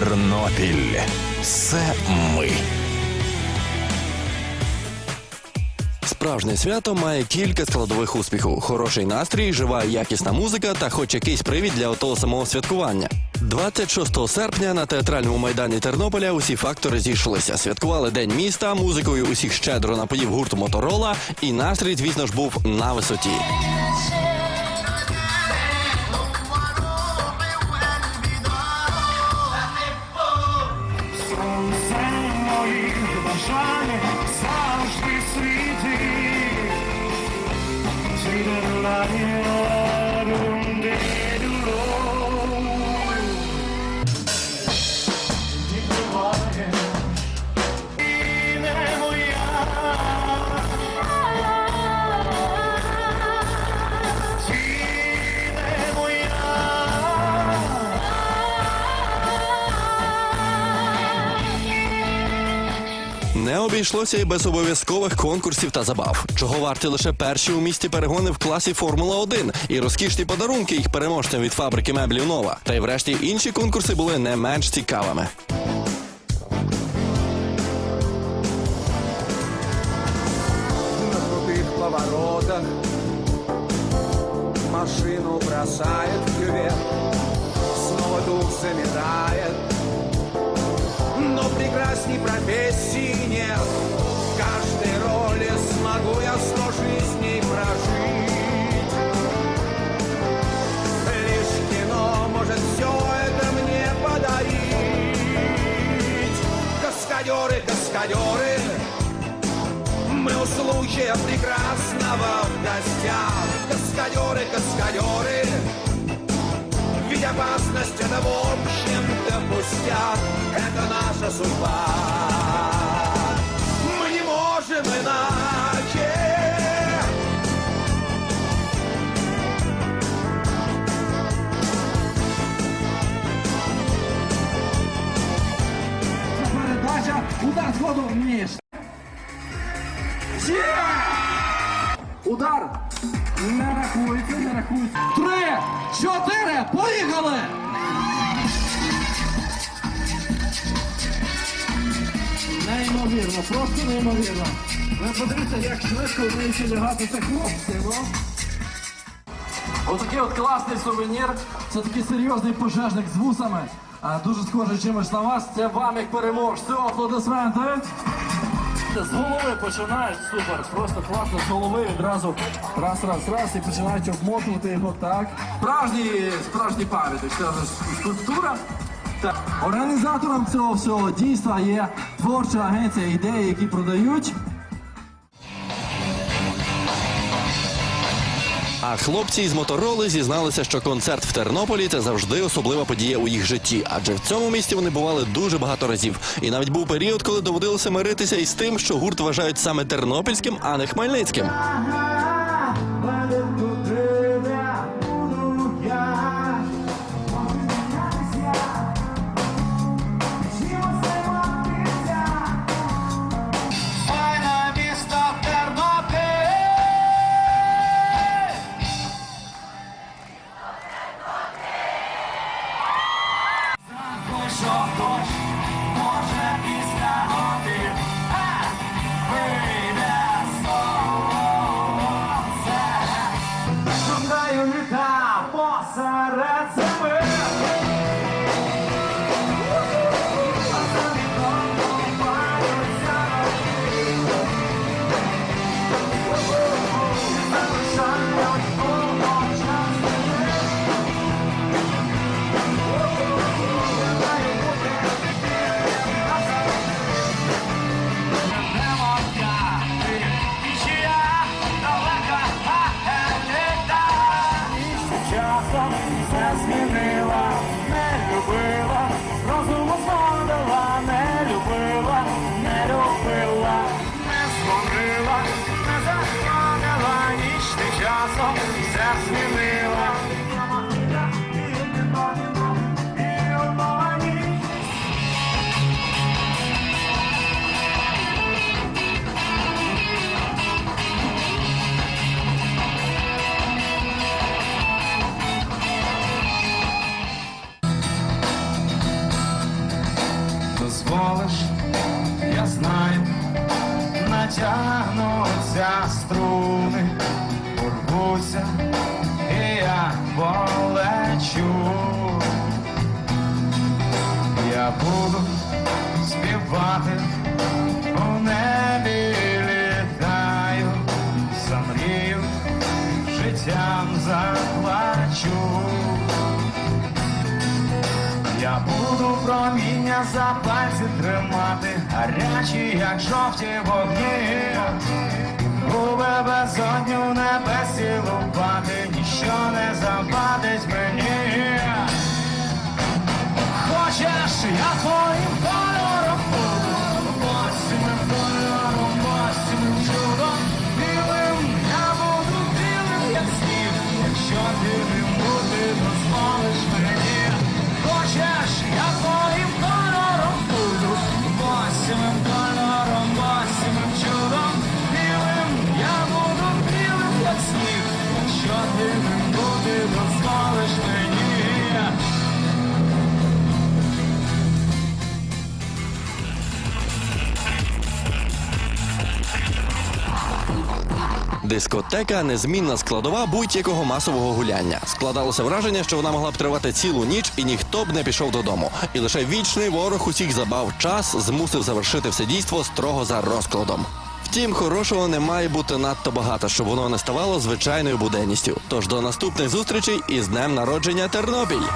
Тернопіль це ми. Справжнє свято має кілька складових успіху: хороший настрій, жива якісна музика та хоч якийсь привід для отого самого святкування. 26 серпня на театральному майдані Тернополя усі фактори зійшлися. Святкували день міста, музикою усіх щедро напоїв гурт Моторола, і настрій, звісно ж, був на висоті. Моїх бажань завжди світить. Світерлає Не обійшлося і без обов'язкових конкурсів та забав, чого варті лише перші у місті перегони в класі Формула 1 і розкішні подарунки їх переможцям від фабрики меблів Нова. Та й врешті інші конкурси були не менш цікавими. Машину бросает в кювет Снова дух заметает Но прекрасней профессии нет. В каждой роли смогу я сто жизней прожить. Лишь кино может все это мне подарить. Каскадеры, каскадеры мы у случая прекрасного в гостях. Каскадеры, каскадеры Ведь опасность это в общем-то пустяк Это наша судьба Мы не можем иначе Передача, удар згоду ніж. Є! Удар! Не рахується, не рахується. Три, чотири, поїхали! Неймовірно, просто неймовірно. Ви подивіться, як швидко вміють лягати це хлопці, ну. Отакий от класний сувенір. Це такий серйозний пожежник з вусами. А, Дуже схожий чимось на вас. Це вам як переможцю. Аплодисменти. З голови починають супер, просто класно з голови відразу раз, раз, раз і починають обмотувати його так. Справжній, справжній пам'ятник, це вже скульптура. Так. Організатором цього всього дійства є творча агенція ідеї, які продають. А хлопці із мотороли зізналися, що концерт в Тернополі це завжди особлива подія у їх житті, адже в цьому місті вони бували дуже багато разів. І навіть був період, коли доводилося миритися із тим, що гурт вважають саме тернопільським, а не хмельницьким. Часом все змінила, не любила, Натягнуться струни, порвуться, і я полечу, я буду. Проміння за пальці тримати, гарячі, як жовті вогні. Губи безодню небес цілувати, ніщо не завадить мені. Хочеш, я твоїм кольором буду, осінним кольором, осінним чудом, білим, я буду білим, як сніг, якщо ти не бути, дозволиш мені. Хочеш, я твоїм кольором буду, осінним кольором, осінним чудом, білим, я буду білим, як сніг, що ти не бути, дозволиш мені. Дискотека незмінна складова будь-якого масового гуляння. Складалося враження, що вона могла б тривати цілу ніч і ніхто б не пішов додому. І лише вічний ворог усіх забав час змусив завершити все дійство строго за розкладом. Втім, хорошого не має бути надто багато, щоб воно не ставало звичайною буденністю. Тож до наступних зустрічей із днем народження Тернопіль!